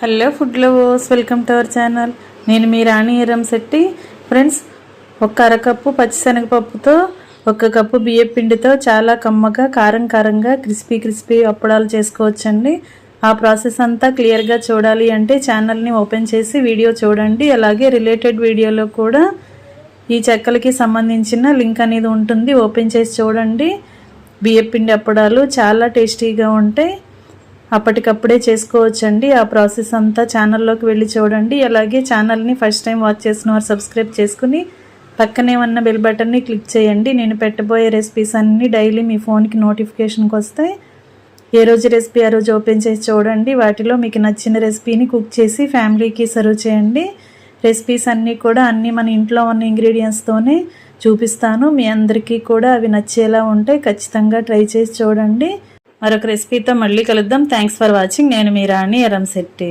Hello food lovers welcome to our channel. నేను మీ రాణి ఎరం Shetty. Friends ఒక అరకప్పు పచ్చిశనగపప్పుతో ఒక కప్పు బియ్యం పిండితో చాలా కమ్మగా కారం కారంగా క్రిస్పీ క్రిస్పీ అప్పడాలు చేసుకోవచ్చండి. ఆ ప్రాసెస్ అంతా క్లియర్గా చూడాలి అంటే ఛానల్ని ఓపెన్ చేసి వీడియో చూడండి. అలాగే రిలేటెడ్ వీడియోలో కూడా ఈ చెక్కలకి సంబంధించిన లింక్ అనేది ఉంటుంది. ఓపెన్ చేసి చూడండి. బియ్యం పిండి అప్పడాలు చాలా టేస్టీగా ఉంటాయి. అప్పటికప్పుడే చేసుకోవచ్చండి. ఆ ప్రాసెస్ అంతా ఛానల్లోకి వెళ్ళి చూడండి. అలాగే ఛానల్ని ఫస్ట్ టైం వాచ్ చేసిన వారు సబ్స్క్రైబ్ చేసుకుని పక్కనే ఉన్న బెల్ బటన్ని క్లిక్ చేయండి. నేను పెట్టబోయే రెసిపీస్ అన్నీ డైలీ మీ ఫోన్కి నోటిఫికేషన్కి వస్తాయి. ఏ రోజు రెసిపీ ఆ రోజు ఓపెన్ చేసి చూడండి. వాటిలో మీకు నచ్చిన రెసిపీని కుక్ చేసి ఫ్యామిలీకి సర్వ్ చేయండి. రెసిపీస్ అన్నీ కూడా అన్నీ మన ఇంట్లో ఉన్న ఇంగ్రీడియంట్స్తోనే చూపిస్తాను. మీ అందరికీ కూడా అవి నచ్చేలా ఉంటే ఖచ్చితంగా ట్రై చేసి చూడండి. మరొక రెసిపీతో మళ్ళీ కలుద్దాం. థ్యాంక్స్ ఫర్ వాచింగ్ నేను మీ రాణి ఎరంశెట్టి